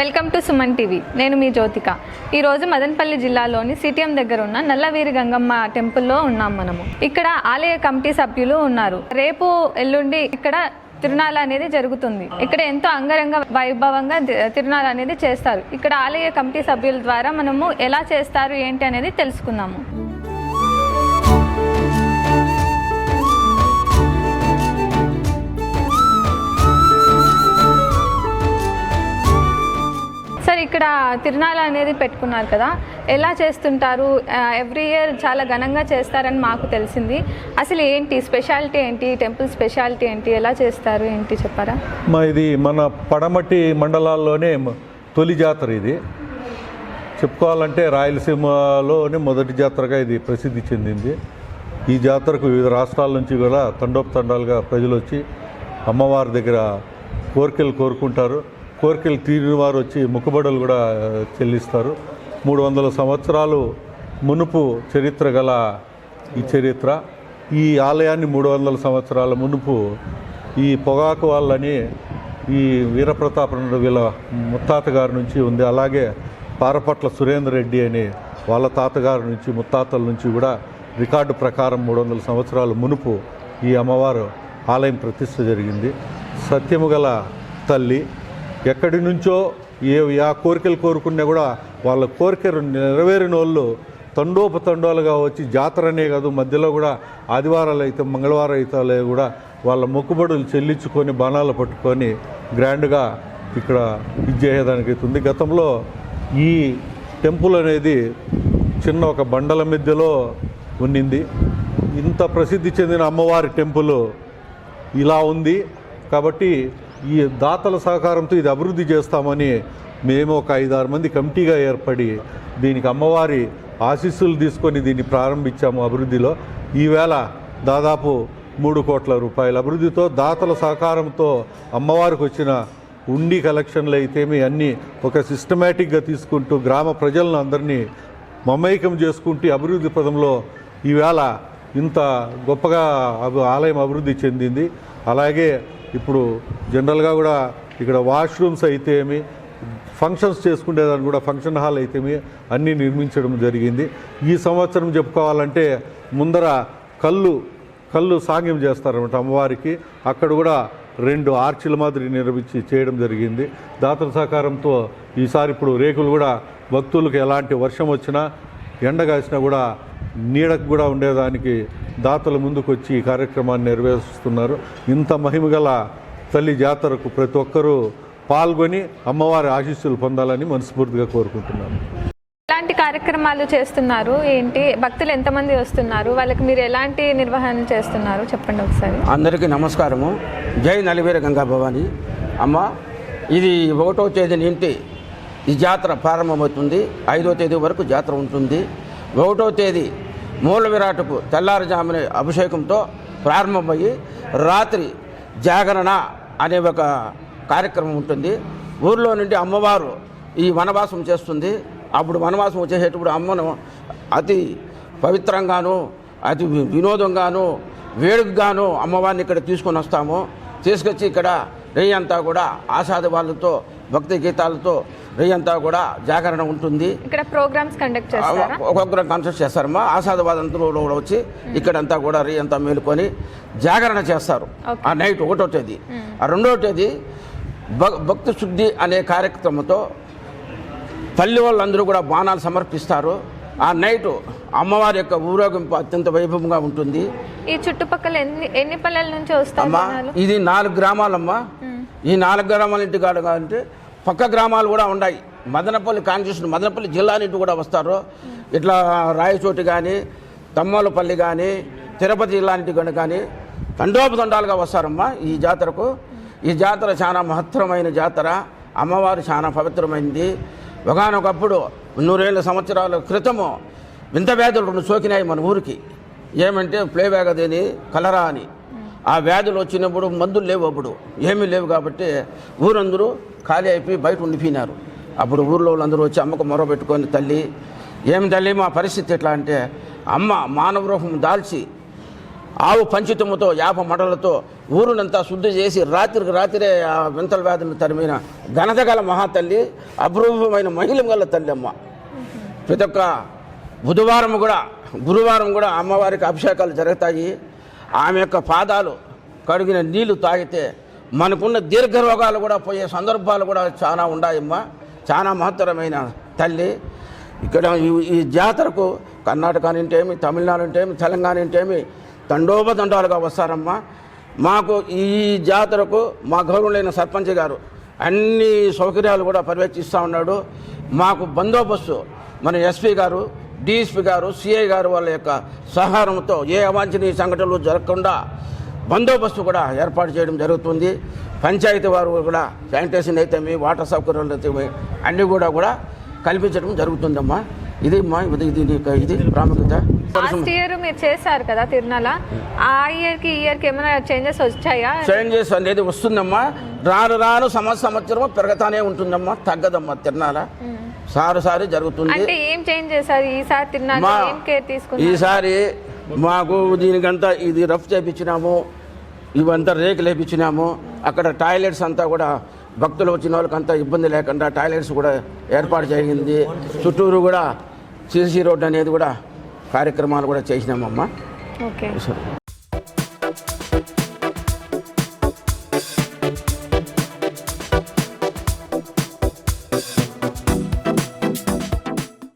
Welcome to Suman TV. నేను మీ జ్యోతిక. ఈరోజు మదనపల్లి జిల్లాలోని సిటిఎం దగ్గర ఉన్న నల్లవీరి గంగమ్మ టెంపుల్లో ఉన్నాం మనము. ఇక్కడ ఆలయ కమిటీ సభ్యులు ఉన్నారు. రేపు ఎల్లుండి ఇక్కడ తిరునాళ అనేది జరుగుతుంది. ఇక్కడ ఎంతో అంగరంగ వైభవంగా తి- తిరునాళ అనేది చేస్తారు. ఇక్కడ ఆలయ కమిటీ సభ్యుల ద్వారా మనము ఎలా చేస్తారు ఏంటి అనేది తెలుసుకుందాము. ఇక్కడ తిరునాళ అనేది పెట్టుకున్నారు కదా. ఎలా చేస్తుంటారు? ఎవ్రీ ఇయర్ చాలా ఘనంగా చేస్తారని మాకు తెలిసింది. అసలు ఏంటి? స్పెషాలిటీ ఏంటి? టెంపుల్ స్పెషాలిటీ ఏంటి? ఎలా చేస్తారు? ఏంటి చెప్పారా? మా ఇది మన పడమటి మండలాల్లోనే తొలి జాతర ఇది. చెప్పుకోవాలంటే రాయలసీమలోనే మొదటి జాతరగా ఇది ప్రసిద్ధి చెందింది. ఈ జాతరకు వివిధ రాష్ట్రాల నుంచి కూడా తండోపతండాలుగా ప్రజలు వచ్చి అమ్మవారి దగ్గర కోరికలు కోరుకుంటారు. కోరికలు తీరిన వారు వచ్చి ముక్కుబడులు కూడా చెల్లిస్తారు. మూడు వందల సంవత్సరాలు మునుపు చరిత్ర గల ఈ చరిత్ర. ఈ ఆలయాన్ని మూడు వందల సంవత్సరాల మునుపు ఈ పొగాకు వాళ్ళని ఈ వీరప్రతాప వీళ్ళ ముత్తాత గారి నుంచి ఉంది. అలాగే పారపట్ల సురేందర్ రెడ్డి అని వాళ్ళ తాతగారి నుంచి ముత్తాతల నుంచి కూడా రికార్డు ప్రకారం మూడు వందల సంవత్సరాల మునుపు ఈ అమ్మవారు ఆలయం ప్రతిష్ట జరిగింది. సత్యము గల తల్లి ఎక్కడి నుంచో ఏ ఆ కోరికలు కోరుకున్నా కూడా వాళ్ళ కోరికలు నెరవేరిన వాళ్ళు తండోపతండాలుగా వచ్చి జాతరనే కాదు మధ్యలో కూడా ఆదివారాలు అయితే మంగళవారం అయితే కూడా వాళ్ళ మొక్కుబడులు చెల్లించుకొని బాణాలు పట్టుకొని గ్రాండ్గా ఇక్కడ ఇచ్చేయడానికి అవుతుంది గతంలో ఈ టెంపుల్ అనేది చిన్న ఒక బండల మధ్యలో ఉన్నింది. ఇంత ప్రసిద్ధి చెందిన అమ్మవారి టెంపుల్ ఇలా ఉంది. కాబట్టి ఈ దాతల సహకారంతో ఇది అభివృద్ధి చేస్తామని మేము ఒక ఐదారు మంది కమిటీగా ఏర్పడి దీనికి అమ్మవారి ఆశీస్సులు తీసుకొని దీన్ని ప్రారంభించాము అభివృద్ధిలో. ఈవేళ దాదాపు మూడు కోట్ల రూపాయల అభివృద్ధితో దాతల సహకారంతో అమ్మవారికి వచ్చిన ఉండి కలెక్షన్లు అయితేమి అన్నీ ఒక సిస్టమేటిక్గా తీసుకుంటూ గ్రామ ప్రజలను అందరినీ మమైకం చేసుకుంటూ అభివృద్ధి పదంలో ఈవేళ ఇంత గొప్పగా అభి- ఆలయం అభివృద్ధి చెందింది. అలాగే ఇప్పుడు జనరల్గా కూడా ఇక్కడ వాష్రూమ్స్ అయితేమి ఫంక్షన్స్ చేసుకునేదాన్ని కూడా ఫంక్షన్ హాల్ అయితేమి అన్నీ నిర్మించడం జరిగింది. ఈ సంవత్సరం చెప్పుకోవాలంటే ముందర కళ్ళు కళ్ళు సాంగ్యం చేస్తారన్నమాట అమ్మవారికి. అక్కడ కూడా రెండు ఆర్చిల మాదిరి నిర్మించి చేయడం జరిగింది. దాతల సహకారంతో ఈసారి ఇప్పుడు రేకులు కూడా భక్తులకు ఎలాంటి వర్షం వచ్చినా ఎండ కాసినా కూడా నీడకు కూడా ఉండేదానికి దాతలు ముందుకు వచ్చి ఈ కార్యక్రమాన్ని నెరవేరుస్తున్నారు ఇంత మహిమగల తల్లి జాతరకు ప్రతి ఒక్కరూ పాల్గొని అమ్మవారి ఆశీస్సులు పొందాలని మనస్ఫూర్తిగా కోరుకుంటున్నాను. ఎలాంటి కార్యక్రమాలు చేస్తున్నారు? ఏంటి? భక్తులు ఎంతమంది వస్తున్నారు? వాళ్ళకి మీరు ఎలాంటి నిర్వహణ చేస్తున్నారు? చెప్పండి ఒకసారి. అందరికీ నమస్కారము. జై నలివేర గంగా భవాని. అమ్మ ఇది ఒకటో తేదీ నుండి ఈ జాతర ప్రారంభమవుతుంది. ఐదో తేదీ వరకు జాతర ఉంటుంది. ఒకటో తేదీ మూల విరాటకు తెల్లారుజామున అభిషేకంతో ప్రారంభమయ్యి రాత్రి జాగరణ అనే ఒక కార్యక్రమం ఉంటుంది. ఊర్లో నుండి అమ్మవారు ఈ వనవాసం చేస్తుంది. అప్పుడు వనవాసం వచ్చేటప్పుడు అమ్మను అతి పవిత్రంగాను అతి వినోదంగాను వేడుకగాను అమ్మవారిని ఇక్కడ తీసుకొని వస్తాము. తీసుకొచ్చి ఇక్కడ నెయ్యి అంతా కూడా ఆషాద వాళ్ళతో భక్తి గీతాలతో అంతా కూడా జాగరణ ఉంటుంది. ఇక్కడ ప్రోగ్రామ్స్ కండక్ట్ చేస్తారా? ఒక్కొక్కరు కాన్సర్ట్ చేస్తారమ్మా ఆషాదవాదంతో కూడా వచ్చి ఇక్కడంతా కూడా అంతా మేలుకొని జాగరణ చేస్తారు. ఆ నైట్ ఒకటో తేదీ. ఆ రెండో తేదీ భక్తి శుద్ధి అనే కార్యక్రమంతో పల్లి వాళ్ళందరూ కూడా బాణాలు సమర్పిస్తారు. ఆ నైట్ అమ్మవారి యొక్క ఊరేగింపు అత్యంత వైభవంగా ఉంటుంది. ఈ చుట్టుపక్కల ఎన్ని ఎన్ని పల్లెల నుంచి జనాలు? ఇది నాలుగు గ్రామాలమ్మా. ఈ నాలుగు గ్రామాల ఇంటి కాదు అంటే పక్క గ్రామాలు కూడా ఉన్నాయి. మదనపల్లి కాన్స్టిట్యూషన్ మదనపల్లి జిల్లా నుంచి కూడా వస్తారు. ఇట్లా రాయచోటి కానీ తమ్మలపల్లి కానీ తిరుపతి జిల్లా నుంచి కానీ కానీ తండోపతండాలుగా వస్తారమ్మా ఈ జాతరకు. ఈ జాతర చాలా మహత్తరమైన జాతర. అమ్మవారు చాలా పవిత్రమైంది. ఒకనొకప్పుడు నూరేళ్ళ సంవత్సరాల క్రితము వింత వ్యాధులు రెండు సోకినాయి మన ఊరికి. ఏమంటే ప్లేబ్యాగ్ అదేని కలరా అని. ఆ వ్యాధులు వచ్చినప్పుడు మందులు లేవు అప్పుడు. ఏమీ లేవు కాబట్టి ఊరందరూ ఖాళీ అయిపోయి బయట ఉండిపోయినారు. అప్పుడు ఊర్లో వాళ్ళందరూ వచ్చి అమ్మకు మొర పెట్టుకొని తల్లి ఏమి తల్లి మా పరిస్థితి ఎట్లా? అంటే అమ్మ మానవ రూపం దాల్చి ఆవు పంచితముతో యాప మడలతో ఊరునంతా శుద్ధి చేసి రాత్రికి రాత్రే ఆ వింతల వ్యాధులను తరిమిన ఘనత గల మహాతల్లి అపురూపమైన మహిళ గల తల్లి అమ్మ. ప్రతి ఒక్క బుధవారం కూడా గురువారం కూడా అమ్మవారికి అభిషేకాలు జరుగుతాయి. ఆమె యొక్క పాదాలు కడిగిన నీళ్ళు తాగితే మనకున్న దీర్ఘ రోగాలు కూడా పోయే సందర్భాలు కూడా చాలా ఉన్నాయమ్మా చాలా మహత్తరమైన తల్లి. ఇక్కడ ఈ- జాతరకు కర్ణాటక నుంటేమి తమిళనాడు ఉంటేమి తెలంగాణ ఉంటేమి దండోపదండాలుగా వస్తారమ్మా. మాకు ఈ జాతరకు మా గౌరవులైన సర్పంచ్ గారు అన్ని సౌకర్యాలు కూడా పర్యవేక్షిస్తూ ఉన్నాడు. మాకు బందోబస్తు మన ఎస్పీ గారు డిఎస్పీ గారు సిఐ గారు వాళ్ళ యొక్క సహకారంతో ఏ అవాంఛనీయ సంఘటనలు జరగకుండా బందోబస్తు కూడా ఏర్పాటు చేయడం జరుగుతుంది. పంచాయతీ వారు కూడా శానిటేషన్ అయితే వాటర్ సౌకర్యాలు అయితే అన్నీ కూడా కూడా కల్పించడం జరుగుతుందమ్మా. ఇది మా ఇది ఇది ఇది ప్రాముఖ్యత. లాస్ట్ ఇయర్ మీరు చేశారు కదా తిరునాల ఆ ఇయర్కి ఇయర్కి ఏమైనా చేంజెస్ వచ్చాయా? చేంజెస్ అనేది వస్తుందమ్మా. రాను రాను సంవత్సరం సంవత్సరం పెరగతానే ఉంటుందమ్మా. తగ్గదమ్మా తిరణాల సారి సారి జరుగుతుంది. అంటే ఏం చేంజ్ చేశారు? ఈసారి తిరునాల మా ఏం కేర్ తీసుకున్నారు? ఈసారి మాకు దీనికంతా ఇది రఫ్ చేపించినాము ఇవంతా రేకులు వేపించినాము. అక్కడ టాయిలెట్స్ అంతా కూడా భక్తులు వచ్చిన వాళ్ళకంతా ఇబ్బంది లేకుండా టాయిలెట్స్ కూడా ఏర్పాటు జరిగింది. చుట్టూరు కూడా సిసి రోడ్ అనేది కూడా కార్యక్రమాలు కూడా చేసినామమ్మా. ఓకే.